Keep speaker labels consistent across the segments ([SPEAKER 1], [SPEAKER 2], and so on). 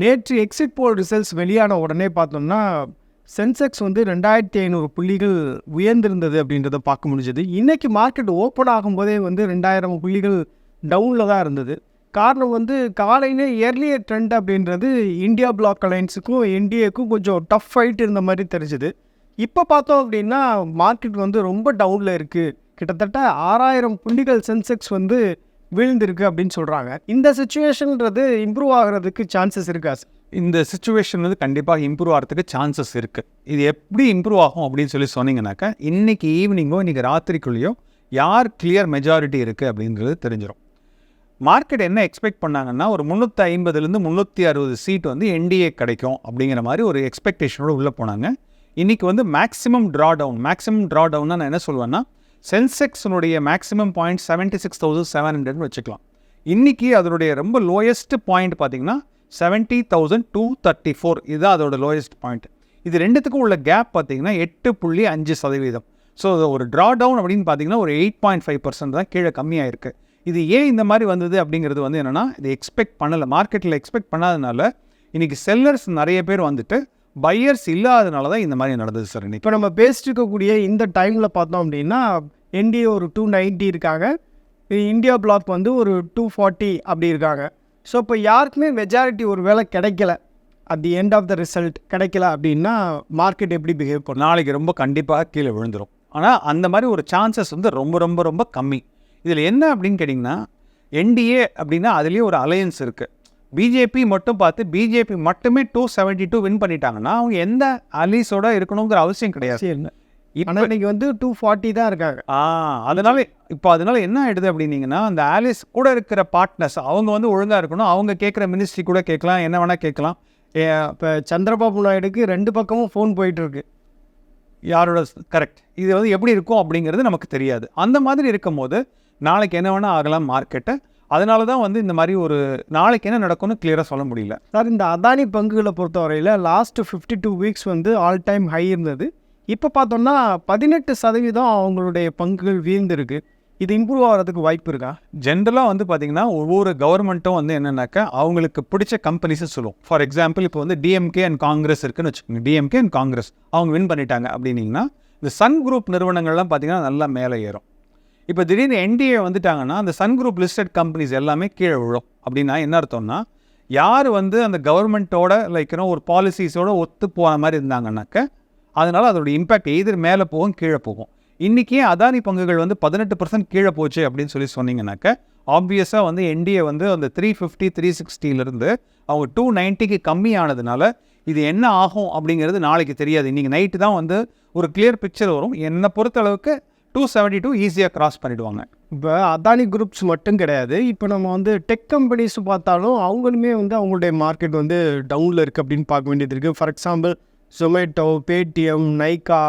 [SPEAKER 1] நேற்று exit poll results வெளியான உடனே பார்த்தோம்னா சென்செக்ஸ் வந்து ரெண்டாயிரத்தி ஐநூறு புள்ளிகள் உயர்ந்திருந்தது அப்படின்றத பார்க்க முடிஞ்சது. இன்றைக்கி மார்க்கெட் ஓப்பன் ஆகும்போதே வந்து ரெண்டாயிரம் புள்ளிகள் டவுனில் தான் இருந்தது. காரணம் வந்து காலையிலே இயர்லியர் ட்ரெண்ட் அப்படின்றது இந்தியா பிளாக் அலைன்ஸுக்கும் என்டிஏக்கும் கொஞ்சம் டஃப் ஃபைட் இருந்த மாதிரி தெரிஞ்சுது. இப்போ பார்த்தோம் அப்படின்னா மார்க்கெட் வந்து ரொம்ப டவுனில் இருக்குது கிட்டத்தட்ட ஆறாயிரம் புள்ளிகள் சென்செக்ஸ் வந்து விழுந்திருக்கு அப்படின்னு சொல்கிறாங்க இந்த சுச்சுவேஷன்ன்றது இம்ப்ரூவ் ஆகிறதுக்கு சான்சஸ் இருக்கா
[SPEAKER 2] இந்த சுச்சுவேஷன் வந்து கண்டிப்பாக இம்ப்ரூவ் ஆகிறதுக்கு சான்சஸ் இருக்குது இது எப்படி இம்ப்ரூவ் ஆகும் அப்படின்னு சொல்லி சொன்னீங்கன்னாக்கா இன்றைக்கி ஈவினிங்கோ இன்றைக்கி ராத்திரிக்குள்ளேயோ யார் கிளியர் மெஜாரிட்டி இருக்குது அப்படின்றது தெரிஞ்சிடும் மார்க்கெட் என்ன எக்ஸ்பெக்ட் பண்ணாங்கன்னா ஒரு முந்நூற்றி ஐம்பதுலேருந்து முந்நூற்றி அறுபது சீட் வந்து என்டிஏ கிடைக்கும் அப்படிங்கிற மாதிரி ஒரு எக்ஸ்பெக்டேஷனோட உள்ளே போனாங்க. இன்றைக்கி வந்து maximum draw down maximum draw டவுன்னா நான் என்ன சொல்லுவேன்னா சென்செக்ஸினுடைய maximum point seventy six thousand seven ஹண்ட்ரட்னு வச்சுக்கலாம். இன்றைக்கி அதனுடைய ரொம்ப லோயஸ்ட் பாயிண்ட் பார்த்தீங்கன்னா seventy thousand two thirty four இதுதான் அதோட லோயஸ்ட் பாயிண்ட் இது ரெண்டுத்துக்கும் உள்ள கேப் பார்த்தீங்கன்னா எட்டு புள்ளி அஞ்சு சதவீதம். ஸோ ஒரு ட்ரா டவுன் அப்படின்னு பார்த்தீங்கன்னா ஒரு எயிட் பாயிண்ட் ஃபைவ் பர்சன்ட் தான் கீழே கம்மியாக இருக்குது இது ஏன் இந்த மாதிரி வந்தது அப்படிங்கிறது வந்து என்னென்னா இது எக்ஸ்பெக்ட் பண்ணலை. மார்க்கெட்டில் எக்ஸ்பெக்ட் பண்ணாதனால இன்றைக்கி செல்லர்ஸ் நிறைய பேர் வந்துட்டு பையர்ஸ் இல்லாதனால தான் இந்த மாதிரி நடந்தது சார் இன்னைக்கு.
[SPEAKER 1] இப்போ நம்ம பேசிட்டு இருக்கக்கூடிய இந்த டைமில் பார்த்தோம் அப்படின்னா என்டிஏ ஒரு டூ நைன்ட்டி இருக்காங்க. இந்தியா பிளாக் வந்து ஒரு டூ ஃபார்ட்டி அப்படி இருக்காங்க. ஸோ இப்போ யாருக்குமே மெஜாரிட்டி ஒரு வேளை கிடைக்கல. At the end of the result கிடைக்கல அப்படின்னா மார்க்கெட் எப்படி பிஹேவ் பண்ணும்?
[SPEAKER 2] நாளைக்கு ரொம்ப கண்டிப்பாக கீழே விழுந்துடும் ஆனால் அந்த மாதிரி ஒரு சான்சஸ் வந்து ரொம்ப ரொம்ப ரொம்ப கம்மி. இதில் என்ன அப்படின்னு கேட்டிங்கன்னா என்டிஏ அப்படின்னா அதுலேயே ஒரு அலையன்ஸ் இருக்குது பிஜேபி மட்டும் பார்த்து பிஜேபி மட்டுமே டூ செவன்ட்டி டூ வின் பண்ணிட்டாங்கன்னா அவங்க எந்த அலீஸோட இருக்கணுங்கிற அவசியம் கிடையாது.
[SPEAKER 1] இன்னைக்கு வந்து டூ ஃபார்ட்டி தான் இருக்காங்க.
[SPEAKER 2] ஆ அதனால இப்போ அதனால என்ன ஆயிடுது அப்படின்னீங்கன்னா அந்த ஆலிஸ் கூட இருக்கிற பார்ட்னர்ஸ் அவங்க வந்து ஒழுங்காக இருக்கணும். அவங்க கேட்குற மினிஸ்ட்ரி கூட கேட்கலாம். என்ன வேணால் கேட்கலாம்.
[SPEAKER 1] இப்போ சந்திரபாபு நாயுடுக்கு ரெண்டு பக்கமும் ஃபோன் போயிட்டுருக்கு.
[SPEAKER 2] யாரோட கரெக்ட் இது வந்து எப்படி இருக்கும் அப்படிங்கிறது நமக்கு தெரியாது. அந்த மாதிரி இருக்கும்போது நாளைக்கு என்ன வேணால் ஆகலாம் மார்க்கெட்டை அதனால தான் வந்து இந்த மாதிரி ஒரு நாளைக்கு என்ன நடக்கும்னு கிளியராக சொல்ல முடியல.
[SPEAKER 1] சார் இந்த அதானி பங்குகளை பொறுத்தவரையில் லாஸ்ட் ஃபிஃப்டி டூ வீக்ஸ் வந்து ஆல் டைம் ஹை இருந்தது. இப்போ பார்த்தோம்னா பதினெட்டு சதவீதம் அவங்களுடைய பங்குகள் வீழ்ந்திருக்கு. இது இம்ப்ரூவ் ஆகிறதுக்கு வாய்ப்பு இருக்கா?
[SPEAKER 2] ஜென்ரலாக வந்து பார்த்திங்கன்னா ஒவ்வொரு கவர்மெண்ட்டும் வந்து என்னென்னாக்கா அவங்களுக்கு பிடிச்ச கம்பெனிஸை சொல்லுவோம். ஃபார் எக்ஸாம்பிள் இப்போ வந்து டிஎம்கே அண்ட் காங்கிரஸ் இருக்குன்னு வச்சுக்கோங்க. டிஎம்கே அண்ட் காங்கிரஸ் அவங்க வின் பண்ணிட்டாங்க அப்படின்னீங்கன்னா இந்த சன் குரூப் நிறுவனங்கள்லாம் பார்த்திங்கன்னா நல்லா மேலே ஏறும். இப்போ திடீர்னு என்டிஏ வந்துட்டாங்கன்னா அந்த சன் குரூப் லிஸ்டட் கம்பெனிஸ் எல்லாமே கீழே விழும். அப்படின்னா என்ன அர்த்தம்னா யார் வந்து அந்த கவர்மெண்ட்டோட லைக் ஒரு பாலிசிஸோட ஒத்து போன மாதிரி இருந்தாங்கன்னாக்க அதனால் அதோட இம்பேக்ட் எதிர் மேலே போகும் கீழே போகும். இன்றைக்கே அதானி பங்குகள் வந்து பதினெட்டு பர்சன்ட் கீழே போச்சு அப்படின்னு சொல்லி சொன்னீங்கன்னாக்க ஆப்வியஸாக வந்து என்டிஏ வந்து அந்த த்ரீ ஃபிஃப்டி த்ரீ சிக்ஸ்டிலேருந்து அவங்க டூ நைன்ட்டிக்கு கம்மியானதுனால இது என்ன ஆகும் அப்படிங்கிறது நாளைக்கு தெரியாது. இன்றைக்கி நைட்டு தான் வந்து ஒரு கிளியர் பிக்சர் வரும். என்னை பொறுத்த அளவுக்கு டூ செவன்ட்டி டூ ஈஸியாக கிராஸ் பண்ணிடுவாங்க.
[SPEAKER 1] இப்போ அதானி குரூப்ஸ் மட்டும் கிடையாது. இப்போ நம்ம வந்து டெக் கம்பெனிஸ் பார்த்தாலும் அவங்களுமே வந்து அவங்களுடைய மார்க்கெட் வந்து டவுனில் இருக்குது அப்படின்னு பார்க்க வேண்டியது இருக்குது for example Zomato Paytm Nykaa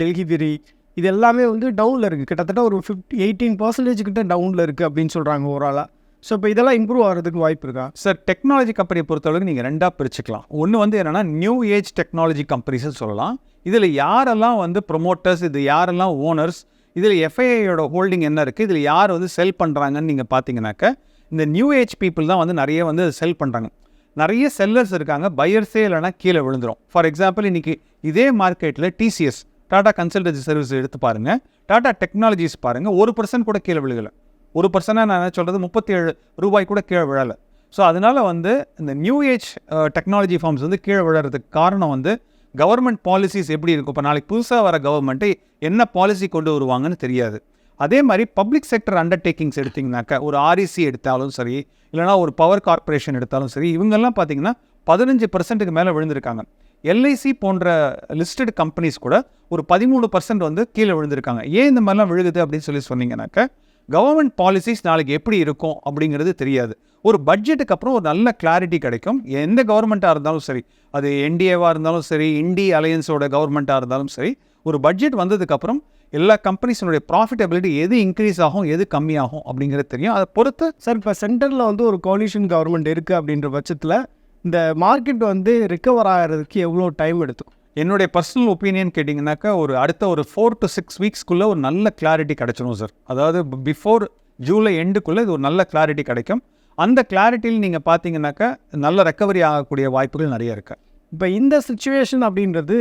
[SPEAKER 1] Delhivery இது எல்லாமே வந்து டவுனில் இருக்குது கிட்டத்தட்ட ஒரு ஃபிஃப்டி எயிட்டீன் பர்சன்டேஜ் கிட்ட டவுனில் இருக்குது அப்படின்னு சொல்கிறாங்க ஓவராலாக ஸோ இப்போ இதெல்லாம் இம்ப்ரூவ் ஆகிறதுக்கு வாய்ப்பு இருக்கா?
[SPEAKER 2] சார் டெக்னாலஜி கம்பெனியை பொறுத்தளவுக்கு நீங்கள் ரெண்டாக பிரிச்சுக்கலாம். ஒன்று வந்து என்னென்னா நியூ ஏஜ் டெக்னாலஜி கம்பெனிஸ்னு சொல்லலாம். இதில் யாரெல்லாம் வந்து ப்ரொமோட்டர்ஸ் இது யாரெல்லாம் ஓனர்ஸ் இதில் எஃப்ஐஐயோட ஹோல்டிங் என்ன இருக்குது இதில் யார் வந்து செல் பண்ணுறாங்கன்னு நீங்கள் பார்த்தீங்கன்னாக்க இந்த நியூ ஏஜ் பீப்புள் தான் வந்து நிறைய வந்து செல் பண்ணுறாங்க நிறைய செல்லர்ஸ் இருக்காங்க பையர்ஸே இல்லைனா கீழே விழுந்துரும். ஃபார் எக்ஸாம்பிள் இன்றைக்கி இதே மார்க்கெட்டில் டிசிஎஸ் டாடா கன்சல்டன்சி சர்வீஸ் எடுத்து பாருங்கள் டாடா டெக்னாலஜிஸ் பாருங்கள் ஒரு பர்சன்ட் கூட கீழே விழுகலை. ஒரு பர்சனாக நான் என்ன சொல்கிறது முப்பத்தி ஏழு ரூபாய் கூட கீழே விழலை. ஸோ அதனால் வந்து இந்த நியூ ஏஜ் டெக்னாலஜி ஃபார்ம்ஸ் வந்து கீழே விழுறதுக்கு காரணம் வந்து கவர்மெண்ட் பாலிசிஸ் எப்படி இருக்கும்? இப்போ நாளைக்கு புதுசாக வர கவர்மெண்ட்டு என்ன பாலிசி கொண்டு வருவாங்கன்னு தெரியாது. அதே மாதிரி பப்ளிக் செக்டர் அண்டர்டேக்கிங்ஸ் எடுத்திங்கனாக்கா ஒரு ஆர்இசி எடுத்தாலும் சரி இல்லைனா ஒரு பவர் கார்ப்பரேஷன் எடுத்தாலும் சரி இவங்கெல்லாம் பார்த்தீங்கன்னா பதினஞ்சு பர்சன்ட்டுக்கு மேலே விழுந்திருக்காங்க. எல்ஐசி போன்ற லிஸ்டட் கம்பெனிஸ் கூட ஒரு பதிமூணு பர்சன்ட் வந்து கீழே விழுந்திருக்காங்க. ஏன் இந்த மாதிரிலாம் விழுகுது அப்படின்னு சொல்லி சொன்னீங்கன்னாக்க கவர்மெண்ட் பாலிசிஸ் நாளைக்கு எப்படி இருக்கும் அப்படிங்கிறது தெரியாது. ஒரு பட்ஜெட்டுக்கு அப்புறம் ஒரு நல்ல கிளாரிட்டி கிடைக்கும். எந்த கவர்மெண்ட்டாக இருந்தாலும் சரி அது என்டிஏவாக இருந்தாலும் சரி இண்டி அலையன்ஸோட கவர்மெண்ட்டாக இருந்தாலும் சரி ஒரு பட்ஜெட் வந்ததுக்கப்புறம் எல்லா கம்பெனிஸினுடைய ப்ராஃபிட்டபிலிட்டி எது இன்க்ரீஸ் ஆகும் எது கம்மியாகும் அப்படிங்கிறது தெரியும். அதை பொறுத்து
[SPEAKER 1] சார் இப்போ சென்டரில் வந்து ஒரு கோலிஷன் கவர்மெண்ட் இருக்குது அப்படின்ற பட்சத்தில் இந்த மார்க்கெட் வந்து ரிக்கவர் ஆகிறதுக்கு எவ்வளோ டைம் எடுத்துக்கும்
[SPEAKER 2] என்னுடைய பர்சனல் ஒப்பீனியன் கேட்டிங்கனாக்கா ஒரு அடுத்த ஒரு ஃபோர் டு சிக்ஸ் வீக்ஸ்க்குள்ளே ஒரு நல்ல கிளாரிட்டி கிடைச்சிடும் சார் அதாவது பிஃபோர் ஜூலை எண்டுக்குள்ளே இது ஒரு நல்ல கிளாரிட்டி கிடைக்கும். அந்த கிளாரிட்டியில் நீங்கள் பார்த்தீங்கன்னாக்கா நல்ல ரெக்கவரி ஆகக்கூடிய வாய்ப்புகள் நிறைய இருக்குது
[SPEAKER 1] இப்போ இந்த சுச்சுவேஷன் அப்படின்றது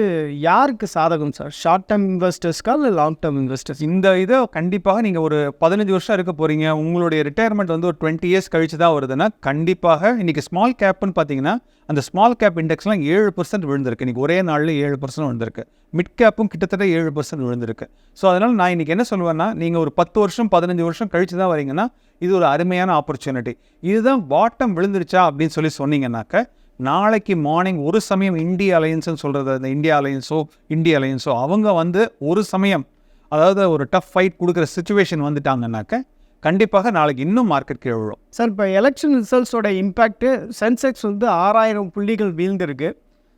[SPEAKER 1] யாருக்கு சாதகம் சார் ஷார்ட் டேர்ம் இன்வெஸ்டர்ஸ்க்கா இல்லை லாங் டேர்ம் இன்வெஸ்டர்ஸ்
[SPEAKER 2] இந்த இதை கண்டிப்பாக நீங்கள் ஒரு பதினஞ்சு வருஷம் இருக்க போகிறீங்க உங்களுடைய ரிட்டையர்மெண்ட் வந்து ஒரு டுவெண்ட்டி இயர்ஸ் கழிச்சு தான் வருதுன்னா கண்டிப்பாக இன்றைக்கி ஸ்மால் கேப்னு பார்த்தீங்கன்னா அந்த ஸ்மால் கேப் இண்டெக்ஸ்லாம் ஏழு பர்சன்ட் விழுந்திருக்கு. இன்றைக்கி ஒரே நாளில் ஏழு பர்சன்ட் விழுந்திருக்கு. மிட் கேப்பும் கிட்டத்தட்ட ஏழு பர்சன்ட் விழுந்திருக்கு. ஸோ அதனால் நான் இன்றைக்கி என்ன சொல்லுவேன்னா நீங்கள் ஒரு பத்து வருஷம் பதினஞ்சு வருஷம் கழிச்சு தான் வரீங்கன்னா இது ஒரு அருமையான ஆப்பர்ச்சுனிட்டி இதுதான் பாட்டம் விழுந்துருச்சா அப்படின்னு சொல்லி சொன்னீங்கன்னாக்க நாளைக்கு மார்னிங் ஒரு சமயம் இந்திய அலையன்ஸ்னு சொல்கிறது அந்த இந்தியா அலையன்ஸோ இந்திய அலையன்ஸோ அவங்க வந்து ஒரு சமயம் அதாவது ஒரு டஃப் ஃபைட் கொடுக்குற சுச்சுவேஷன் வந்துட்டாங்கன்னாக்க கண்டிப்பாக நாளைக்கு இன்னும் மார்க்கெட் கீழே விழும்.
[SPEAKER 1] சார் இப்போ எலெக்ஷன் ரிசல்ட்ஸோட இம்பேக்ட்டு சென்செக்ஸ் வந்து ஆறாயிரம் புள்ளிகள் வீழ்ந்திருக்கு.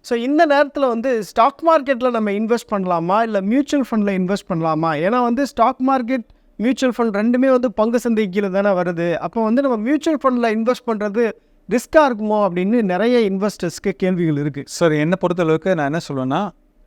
[SPEAKER 1] ஸோ இந்த நேரத்தில் வந்து ஸ்டாக் மார்க்கெட்டில் நம்ம இன்வெஸ்ட் பண்ணலாமா? இல்லை மியூச்சுவல் ஃபண்டில் இன்வெஸ்ட் பண்ணலாமா? ஏன்னா வந்து ஸ்டாக் மார்க்கெட் மியூச்சுவல் ஃபண்ட் ரெண்டுமே வந்து பங்கு சந்தை கீழே தானே வருது. அப்போ வந்து நம்ம மியூச்சுவல் ஃபண்டில் இன்வெஸ்ட் பண்ணுறது ரிஸ்க்காக இருக்குமோ அப்படின்னு நிறைய இன்வெஸ்டர்ஸ்க்கு கேள்விகள் இருக்குது
[SPEAKER 2] சார் என்னை பொறுத்தளவுக்கு நான் என்ன சொல்லுவேன்னா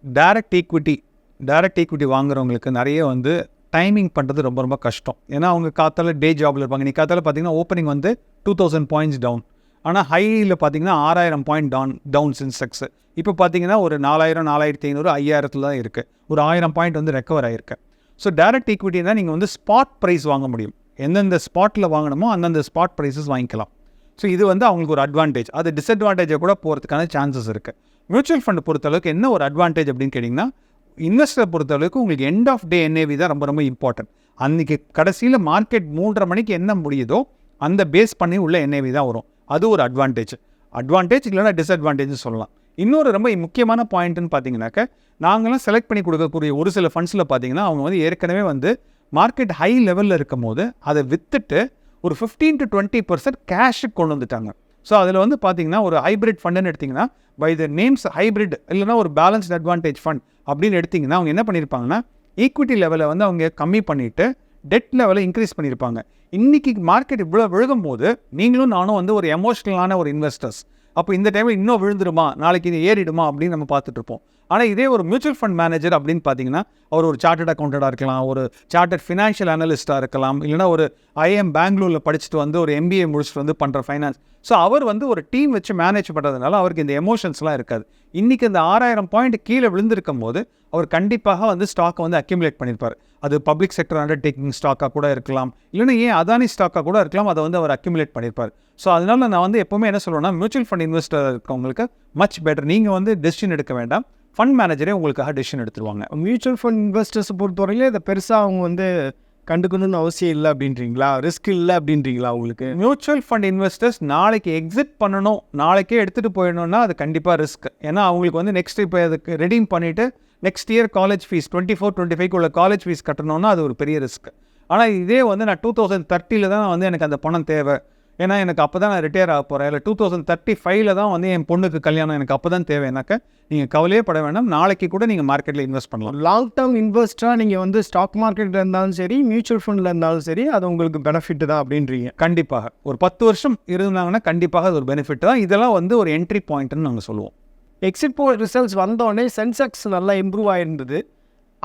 [SPEAKER 2] டைரக்ட் ஈக்விட்டி டைரக்ட் ஈக்விட்டி வாங்குறவங்களுக்கு நிறைய வந்து டைமிங் பண்ணுறது ரொம்ப ரொம்ப கஷ்டம். ஏன்னா அவங்க காத்தால டே ஜாபில் இருப்பாங்க. நீ காத்தால பார்த்தீங்கன்னா ஓப்பனிங் வந்து டூ தௌசண்ட் பாயிண்ட்ஸ் டவுன் ஆனால் ஹையில் பார்த்தீங்கன்னா ஆறாயிரம் பாயிண்ட் டவுன் டவுன் சென்செக்ஸ் இப்போ பார்த்தீங்கன்னா ஒரு நாலாயிரம் நாலாயிரத்தி ஐநூறு ஐயாயிரத்தில் தான் இருக்குது ஒரு ஆயிரம் பாயிண்ட் வந்து ரெக்கவர் ஆகிருக்கு ஸோ டைரக்ட் ஈக்விட்டினா நீங்கள் வந்து ஸ்பாட் ப்ரைஸ் வாங்க முடியும். எந்தெந்த ஸ்பாட்டில் வாங்கணுமோ அந்தந்த ஸ்பாட் ப்ரைஸஸ் வாங்கிக்கலாம். ஸோ இது வந்து அவங்களுக்கு ஒரு அட்வான்டேஜ் அது டிஸ்அட்வான்டேஜை கூட போகிறதுக்கான சான்சஸ் இருக்குது மியூச்சுவல் ஃபண்ட் பொறுத்தளவுக்கு என்ன ஒரு அட்வான்டேஜ் அப்படின்னு கேட்டிங்கன்னா இன்வெஸ்டர் பொறுத்தளவுக்கு உங்களுக்கு எண்ட் ஆஃப் டே என்ஏவி தான் ரொம்ப ரொம்ப இம்பார்ட்டன்ட் அன்றைக்கி கடைசியில் மார்க்கெட் மூன்றரை மணிக்கு என்ன முடியுதோ அந்த பேஸ் பண்ணி உள்ள என்ஏவி தான் வரும். அது ஒரு அட்வான்டேஜ் அட்வான்டேஜ் இல்லைனா டிஸ்அட்வான்டேஜ் சொல்லலாம். இன்னொரு ரொம்ப முக்கியமான பாயிண்ட்டுன்னு பார்த்தீங்கன்னாக்க நாங்களாம் செலக்ட் பண்ணி கொடுக்கக்கூடிய ஒரு சில ஃபண்ட்ஸில் பார்த்தீங்கன்னா அவங்க வந்து ஏற்கனவே வந்து மார்க்கெட் ஹை லெவலில் இருக்கும் போது அதை விற்றுட்டு ஒரு ஃபிஃப்டீன் டு டுவெண்ட்டி பர்சன்ட் கேஷுக்கு கொண்டு வந்துட்டாங்க. ஸோ அதில் வந்து பார்த்தீங்கன்னா ஒரு ஹைப்ரிட் ஃபண்டுன்னு எடுத்திங்கன்னா பை த நேம்ஸ் ஹைப்ரிட் இல்லைனா ஒரு பேலன்ஸ்ட் அட்வான்டேஜ் ஃபண்ட் அப்படின்னு எடுத்திங்கன்னா அவங்க என்ன பண்ணியிருப்பாங்கன்னா ஈக்விட்டி லெவலை வந்து அவங்க கம்மி பண்ணிவிட்டு டெட் லெவலை இன்க்ரீஸ் பண்ணியிருப்பாங்க இன்றைக்கி மார்க்கெட் இவ்வளோ விழுகும் போது நீங்களும் நானும் வந்து ஒரு எமோஷ்னலான ஒரு இன்வெஸ்டர்ஸ் அப்போ இந்த டைமில் இன்னும் விழுந்துருமா? நாளைக்கு இது ஏறிடுமா? அப்படின்னு நம்ம பார்த்துட்ருப்போம் ஆனால் இதே ஒரு மியூச்சுவல் ஃபண்ட் மேனேஜர் அப்படின்னு பார்த்தீங்கன்னா அவர் ஒரு சார்ட்டர்ட் அக்கௌண்டடாக இருக்கலாம் ஒரு சார்ட்டர்ட் ஃபினான்ஷியல் அனலிஸ்ட்டாக இருக்கலாம் இல்லைனா ஒரு ஐஎம் பெங்களூரில் படிச்சுட்டு வந்து ஒரு எம்பிஏ முடிச்சுட்டு வந்து பண்ணுற ஃபைனான்ஸ் ஸோ அவர் வந்து ஒரு டீம் வச்சு மேனேஜ் பண்ணுறதுனால அவருக்கு இந்த எமோஷன்ஸ்லாம் இருக்காது. இன்றைக்கி இந்த ஆறாயிரம் பாயிண்ட் கீழே விழுந்திருக்கும் போது அவர் கண்டிப்பாக வந்து ஸ்டாக்கை வந்து அக்யூமுலேட் பண்ணியிருப்பார் அது பப்ளிக் செக்டர் அண்டர்டேக்கிங் ஸ்டாக்காக கூட இருக்கலாம் இல்லைன்னா ஏன் அதானி ஸ்டாக்காக கூட இருக்கலாம் அதை வந்து அவர் அக்யூமுலேட் பண்ணியிருப்பார் ஸோ அதனால் நான் வந்து எப்போவுமே என்ன சொல்லுவேன்னா மியூச்சுவல் ஃபண்ட் இன்வெஸ்டர் இருக்கவங்களுக்கு மச் பெட்டர் நீங்கள் வந்து டெசிஷன் எடுக்க வேண்டாம். ஃபண்ட் மேனேஜரே உங்களுக்காக டிசிஷன் எடுத்துருவாங்க.
[SPEAKER 1] மியூச்சுவல் ஃபண்ட் இன்வெஸ்டர்ஸை பொறுத்தவரையிலும் இதை பெருசாக அவங்க வந்து கண்டுக்கணும்னு அவசியம் இல்லை அப்படின்றீங்களா? ரிஸ்க் இல்லை அப்படின்றீங்களா உங்களுக்கு?
[SPEAKER 2] மியூச்சுவல் ஃபண்ட் இன்வெஸ்டர்ஸ் நாளைக்கு எக்ஸிட் பண்ணணும். நாளைக்கே எடுத்துகிட்டு போயிடணும்னா அது கண்டிப்பாக ரிஸ்க் ஏன்னா அவங்களுக்கு வந்து நெக்ஸ்ட் இப்போ அதுக்கு ரெடீம் பண்ணிவிட்டு next year college fees twenty four twenty five உள்ள காலேஜ் ஃபீஸ் கட்டணும்னா அது ஒரு பெரிய ரிஸ்க் ஆனால் இதே வந்து நான் டூ தௌசண்ட் தேர்ட்டியில் தான் வந்து எனக்கு அந்த பணம் தேவை. ஏன்னா எனக்கு அப்போ தான் நான் ரிட்டையர் ஆக போகிறேன் இல்லை டூ தௌசண்ட் தேர்ட்டி ஃபைவ்ல தான் வந்து என் பொண்ணுக்கு கல்யாணம். எனக்கு அப்போ தான் தேவைனாக்க நீங்கள் கவலையே பட வேண்டாம். நாளைக்கு கூட நீங்கள் மார்க்கெட்டில் இன்வெஸ்ட் பண்ணலாம்.
[SPEAKER 1] லாங் டேர்ம் இன்வெஸ்டராக நீங்கள் வந்து ஸ்டாக் மார்க்கெட்டில் இருந்தாலும் சரி மியூச்சுவல் ஃபண்டில் இருந்தாலும் சரி அது உங்களுக்கு பெனிஃபிட் தான் அப்படின்றீங்க.
[SPEAKER 2] கண்டிப்பாக. ஒரு பத்து வருஷம் இருந்தாங்கன்னா கண்டிப்பாக அது ஒரு பெனிஃபிட் தான். இதெல்லாம் வந்து ஒரு என்ட்ரி பாயிண்ட்னு நாங்கள் சொல்லுவோம்.
[SPEAKER 1] எக்ஸிட் போல் ரிசல்ட்ஸ் வந்தோடனே சென்செக்ஸ் நல்லா இம்ப்ரூவ் ஆயிருந்தது.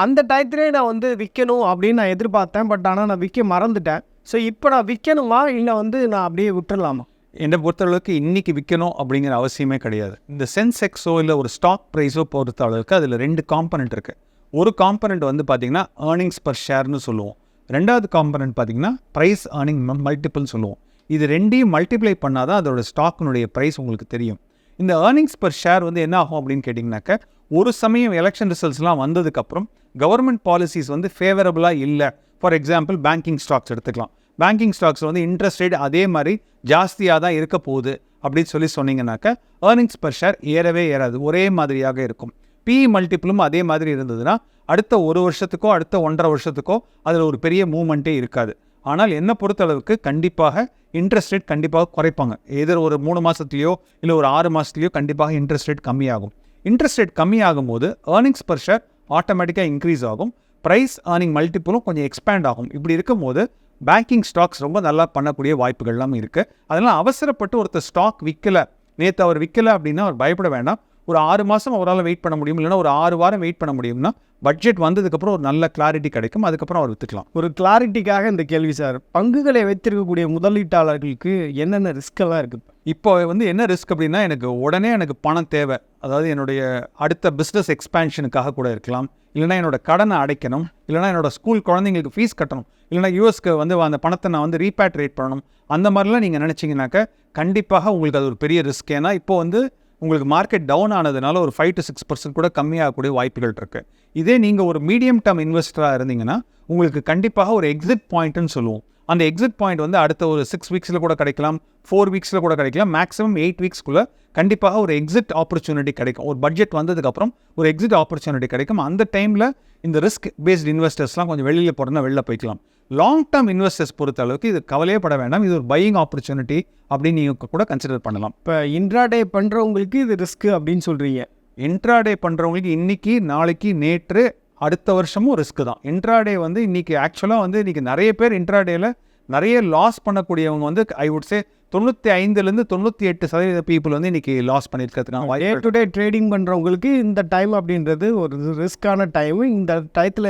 [SPEAKER 1] அந்த டயத்துலேயே நான் வந்து விற்கணும் அப்படின்னு நான் எதிர்பார்த்தேன். பட் ஆனால் நான் விற்க மறந்துட்டேன். ஸோ இப்போ நான் விற்கணுமா இல்லை வந்து நான் அப்படியே விட்டுடலாமா
[SPEAKER 2] என்னை பொறுத்தளவுக்கு இன்றைக்கி விற்கணும் அப்படிங்கிற அவசியமே கிடையாது. இந்த சென்செக்ஸோ இல்லை ஒரு ஸ்டாக் ப்ரைஸோ பொறுத்த அளவுக்கு அதில் ரெண்டு காம்பனண்ட் இருக்குது ஒரு காம்பனண்ட் வந்து பார்த்திங்கன்னா ஏர்னிங்ஸ் பர் ஷேர்னு சொல்லுவோம். ரெண்டாவது காம்பனண்ட் பார்த்திங்கன்னா ப்ரைஸ் ஏர்னிங் மல்டிபிள்னு சொல்லுவோம். இது ரெண்டையும் மல்டிப்ளை பண்ணால் தான் அதோட ஸ்டாக்கினுடைய ப்ரைஸ் உங்களுக்கு தெரியும். இந்த ஏர்னிங்ஸ் பர் ஷேர் வந்து என்ன ஆகும் அப்படின்னு கேட்டிங்கனாக்க ஒரு சமயம் எலெக்ஷன் ரிசல்ட்ஸ்லாம் வந்ததுக்கப்புறம் கவர்மெண்ட் பாலிசிஸ் வந்து ஃபேவரபுளாக இல்லை. ஃபார் எக்ஸாம்பிள் பேங்கிங் ஸ்டாக்ஸ் எடுத்துக்கலாம். பேங்கிங் ஸ்டாக்ஸ் வந்து இன்ட்ரெஸ்ட் ரேட் அதே மாதிரி ஜாஸ்தியாக தான் இருக்க போகுது அப்படின்னு சொல்லி சொன்னீங்கன்னாக்க ஏர்னிங்ஸ் பர் ஷேர் ஏறவே ஏறாது. ஒரே மாதிரியாக இருக்கும். பி மல்டிபிளும் அதே மாதிரி இருந்ததுன்னா அடுத்த ஒரு வருஷத்துக்கோ அடுத்த ஒன்றரை வருஷத்துக்கோ அதில் ஒரு பெரிய மூமெண்ட்டே இருக்காது. ஆனால் என்னை பொறுத்தளவுக்கு கண்டிப்பாக இன்ட்ரெஸ்ட் ரேட் கண்டிப்பாக குறைப்பாங்க. எதிர் ஒரு மூணு மாதத்துலேயோ இல்லை ஒரு ஆறு மாதத்துலேயோ கண்டிப்பாக இன்ட்ரெஸ்ட் ரேட் கம்மியாகும். இன்ட்ரெஸ்ட் ரேட் கம்மியாகும் போது ஏர்னிங்ஸ் பர் ஷேர் ஆட்டோமேட்டிக்காக இன்க்ரீஸ் ஆகும். ப்ரைஸ் ஏர்னிங் மல்டிப்புளும் கொஞ்சம் எக்ஸ்பேண்ட் ஆகும். இப்படி இருக்கும்போது பேங்கிங் ஸ்டாக்ஸ் ரொம்ப நல்லா பண்ணக்கூடிய வாய்ப்புகள்லாம் இருக்குது அதனால் அவசரப்பட்டு ஒருத்தர் ஸ்டாக் விற்கலை நேற்று அவர் விற்கலை அப்படின்னா அவர் பயப்பட வேண்டாம். ஒரு ஆறு மாதம் அவரால் வெயிட் பண்ண முடியும். இல்லைன்னா ஒரு ஆறு வாரம் வெயிட் பண்ண முடியும்னா பட்ஜெட் வந்ததுக்கப்புறம் ஒரு நல்ல கிளாரிட்டி கிடைக்கும். அதுக்கப்புறம் அவர் விற்றுக்கலாம்
[SPEAKER 1] ஒரு கிளாரிட்டிக்காக இந்த கேள்வி சார் பங்குகளை வைத்திருக்கக்கூடிய முதலீட்டாளர்களுக்கு என்னென்ன ரிஸ்க் எல்லாம் இருக்கு?
[SPEAKER 2] இப்போ வந்து என்ன ரிஸ்க் அப்படின்னா எனக்கு உடனே எனக்கு பணம் தேவை. அதாவது என்னுடைய அடுத்த பிஸ்னஸ் எக்ஸ்பேன்ஷனுக்காக கூட இருக்கலாம். இல்லைனா என்னோட கடனை அடைக்கணும். இல்லைனா என்னோட ஸ்கூல் குழந்தைங்களுக்கு ஃபீஸ் கட்டணும். இல்லைனா யூஎஸ்க்கு வந்து அந்த பணத்தை நான் வந்து ரீபேட்ரேட் பண்ணணும். அந்த மாதிரிலாம் நீங்கள் நினச்சிங்கனாக்க கண்டிப்பாக உங்களுக்கு அது ஒரு பெரிய ரிஸ்க் ஏன்னா இப்போ வந்து உங்களுக்கு மார்க்கெட் டவுன் ஆனதுனால ஒரு ஃபைவ் டு சிக்ஸ் பர்சன்ட் கூட கம்மியாகக்கூடிய வாய்ப்புகள் இருக்குது இதே நீங்கள் ஒரு மீடியம் டேர்ம் இன்வெஸ்டராக இருந்தீங்கன்னா உங்களுக்கு கண்டிப்பாக ஒரு எக்ஸிட் பாயிண்ட்டுன்னு சொல்லுவோம். அந்த எக்ஸிட் பாயிண்ட் வந்து அடுத்த ஒரு சிக்ஸ் வீக்ஸில் கூட கிடைக்கலாம் ஃபோர் வீக்ஸில் கூட கிடைக்கலாம் மேக்ஸிமம் எயிட் வீக்ஸ்க்குள்ளே கண்டிப்பாக ஒரு எக்ஸிட் ஆப்பர்ச்சுனிட்டி கிடைக்கும். ஒரு பட்ஜெட் வந்ததுக்கப்புறம் ஒரு எக்ஸிட் ஆப்பர்ச்சுனிட்டி கிடைக்கும். அந்த டைமில் இந்த ரிஸ்க் பேஸ்ட் இன்வெஸ்டர்ஸ்லாம் கொஞ்சம் வெளியில் போகிறதுனா வெளில போய்க்கலாம். லாங் டேர்ம் இன்வெஸ்டர்ஸ் பொறுத்த அளவுக்கு இது கவலையே பட வேண்டாம். இது ஒரு பையிங் ஆப்பர்ச்சுனிட்டி அப்படின்னு நீங்கள் கூட கன்சிடர் பண்ணலாம்.
[SPEAKER 1] இப்போ இன்ட்ராடே பண்ணுறவங்களுக்கு இது ரிஸ்க் அப்படின்னு சொல்கிறீங்க
[SPEAKER 2] இன்ட்ராடே பண்ணுறவங்களுக்கு இன்னைக்கு நாளைக்கு நேற்று அடுத்த வருஷமும் ரிஸ்க் தான். இன்ட்ராடே வந்து இன்னைக்கு ஆக்சுவலாக வந்து இன்னைக்கு நிறைய பேர் இன்ட்ராடேல நிறைய லாஸ் பண்ணக்கூடியவங்க வந்து ஐ வுட் சே தொண்ணூற்றி ஐந்துலேருந்து தொண்ணூற்றி எட்டு சதவீத பீப்புள் வந்து இன்னைக்கு லாஸ் பண்ணியிருக்கிறதுக்கான
[SPEAKER 1] டே டு டே ட்ரேடிங் பண்ணுறவங்களுக்கு இந்த டைம் அப்படின்றது ஒரு ரிஸ்க்கான டைமு இந்த டயத்தில்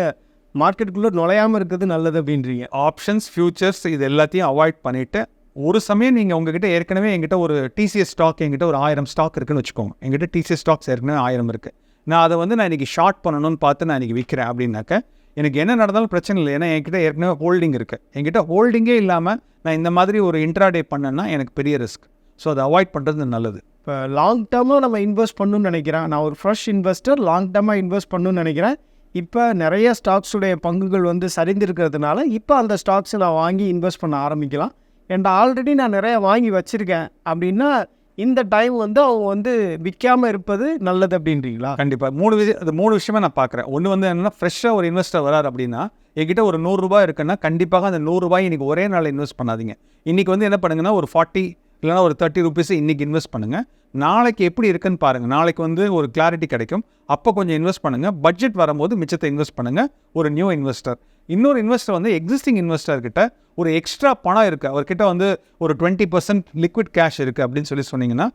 [SPEAKER 1] மார்க்கெட்டுக்குள்ளே நுழையாமல் இருக்கிறது நல்லது அப்படின்றீங்க.
[SPEAKER 2] ஆப்ஷன்ஸ் ஃபியூச்சர்ஸ் இது எல்லாத்தையும் அவாய்ட் பண்ணிவிட்டு ஒரு சமயம் நீங்கள் உங்ககிட்ட ஏற்கனவே எங்கிட்ட ஒரு டிசிஎஸ் ஸ்டாக் எங்கிட்ட ஒரு ஆயிரம் ஸ்டாக் இருக்குன்னு வச்சுக்கோங்க. எங்கிட்ட டிசிஎஸ் ஸ்டாக்ஸ் ஏற்கனவே ஆயிரம் இருக்குது நான் அதை வந்து நான் இன்றைக்கி ஷார்ட் பண்ணணும்னு பார்த்து நான் இன்றைக்கி விற்கிறேன் அப்படின்னாக்க எனக்கு என்ன நடந்தாலும் பிரச்சனை இல்லை. ஏன்னா என்கிட்ட ஏற்கனவே ஹோல்டிங் இருக்குது என்கிட்ட ஹோல்டிங்கே இல்லாமல் நான் இந்த மாதிரி ஒரு இன்ட்ராடே பண்ணேன்னா எனக்கு பெரிய ரிஸ்க் ஸோ அதை அவாய்ட் பண்ணுறது நல்லது.
[SPEAKER 1] இப்போ லாங் டேர்மாக நம்ம இன்வெஸ்ட் பண்ணணும்னு நினைக்கிறேன். நான் ஒரு ஃப்ரெஷ் இன்வெஸ்டர் லாங் டேர்மாக இன்வெஸ்ட் பண்ணணும்னு நினைக்கிறேன். இப்போ நிறைய ஸ்டாக்ஸுடைய பங்குகள் வந்து சரிந்திருக்கிறதுனால இப்போ அந்த ஸ்டாக்ஸை நான் வாங்கி இன்வெஸ்ட் பண்ண ஆரம்பிக்கலாம். என்கிட்ட ஆல்ரெடி நான் நிறைய வாங்கி வச்சுருக்கேன் அப்படின்னா இந்த டைம் வந்து அவங்க வந்து விற்காமல் இருப்பது நல்லது அப்படின்றீங்களா?
[SPEAKER 2] கண்டிப்பாக மூணு விஷயம் அது மூணு விஷயமா நான் பார்க்குறேன் ஒன்று வந்து என்னென்னா ஃப்ரெஷ்ஷாக ஒரு இன்வெஸ்டர் வரார் அப்படின்னா என்கிட்ட ஒரு நூறுரூபா இருக்குன்னா கண்டிப்பாக அந்த நூறுரூபாய் இன்றைக்கி ஒரே நாளில் இன்வெஸ்ட் பண்ணாதீங்க. இன்றைக்கி வந்து என்ன பண்ணுங்கன்னா ஒரு ஃபார்ட்டி இல்லைனா ஒரு தேர்ட்டி ருபீஸ் இன்றைக்கி இன்வெஸ்ட் பண்ணுங்கள் நாளைக்கு எப்படி இருக்குன்னு பாருங்கள் நாளைக்கு வந்து ஒரு கிளாரிட்டி கிடைக்கும். அப்போ கொஞ்சம் இன்வெஸ்ட் பண்ணுங்கள் பட்ஜெட் வரும்போது மிச்சத்தை இன்வெஸ்ட் பண்ணுங்கள் ஒரு நியூ இன்வெஸ்டர் இன்னொரு இன்வெஸ்டர் வந்து எக்ஸிஸ்டிங் இன்வெஸ்டர்கிட்ட ஒரு எக்ஸ்ட்ரா பணம் இருக்குது அவர்கிட்ட வந்து ஒரு டுவெண்ட்டி பர்சன்ட் லிக்விட் கேஷ் இருக்குது அப்படின்னு சொல்லி சொன்னீங்கன்னா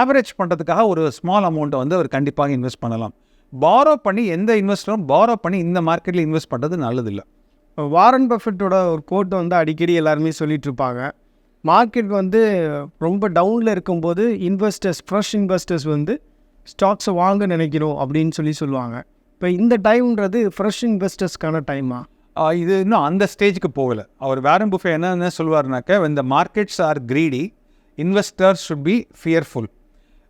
[SPEAKER 2] ஆவரேஜ் பண்ணுறதுக்காக ஒரு ஸ்மால் அமௌண்ட்டை வந்து அவர் கண்டிப்பாக இன்வெஸ்ட் பண்ணலாம். பாரோ பண்ணி எந்த இன்வெஸ்டரும் பாரோ பண்ணி இந்த மார்க்கெட்டில் இன்வெஸ்ட் பண்ணுறது நல்லதில்லை.
[SPEAKER 1] வாரன் பஃபெட்டோட ஒரு கோட் வந்து அடிக்கடி எல்லாருமே சொல்லிகிட்ருப்பாங்க மார்க்கெட் வந்து ரொம்ப டவுனில் இருக்கும்போது இன்வெஸ்டர்ஸ் ஃப்ரெஷ் இன்வெஸ்டர்ஸ் வந்து ஸ்டாக்ஸை வாங்க நினைக்கிறோம் அப்படின்னு சொல்லி சொல்லுவாங்க. இப்போ இந்த டைம்ன்றது ஃப்ரெஷ் இன்வெஸ்டர்ஸ்க்கான டைமா
[SPEAKER 2] இது இன்னும் அந்த ஸ்டேஜுக்கு போகலை. அவர் வேரன் புஃபே என்னென்ன சொல்லுவார்னாக்க when the markets are greedy investors should be fearful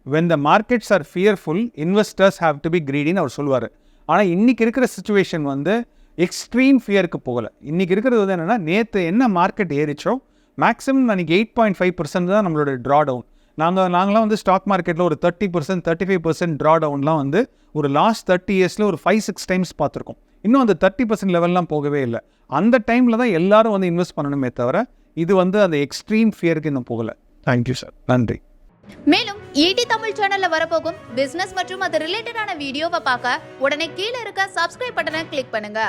[SPEAKER 2] when the markets are fearful investors have to be க்ரீடின்னு அவர் சொல்லுவார். ஆனால் இன்றைக்கி இருக்கிற சுச்சுவேஷன் வந்து எக்ஸ்ட்ரீம் ஃபியருக்கு போகலை. இன்றைக்கி இருக்கிறது வந்து என்னென்னா நேற்று என்ன மார்க்கெட் ஏறிச்சோ மேக்ஸிமம் அன்றைக்கி எயிட் பாயிண்ட் ஃபைவ் பர்சன்ட் தான் நம்மளோட ட்ரா டவுன் நாங்கள் நாங்களாம் வந்து ஸ்டாக் மார்க்கெட்டில் ஒரு thirty percent thirty five percent draw டவுன்லாம் வந்து ஒரு லாஸ்ட் தேர்ட்டி இயர்ஸில் ஒரு ஃபைவ் சிக்ஸ் டைம்ஸ் பார்த்துருக்கோம். இன்னும் அந்த தேர்ட்டி பர்சன்ட் லெவல்லாம் போகவே இல்லை. அந்த டைமில் தான் எல்லாரும் வந்து இன்வெஸ்ட் பண்ணணுமே தவிர இது வந்து அந்த எக்ஸ்ட்ரீம் ஃபியருக்கு இன்னும் போகலை.
[SPEAKER 1] தேங்க்யூ சார்
[SPEAKER 2] நன்றி.
[SPEAKER 3] மேலும் ஈடி தமிழ் சேனல்ல வரப்போகும் பிசினஸ் மற்றும் அது ரிலேட்டடான வீடியோவை பார்க்க உடனே கீழே இருக்க சப்ஸ்கிரைப் பட்டனை கிளிக் பண்ணுங்க.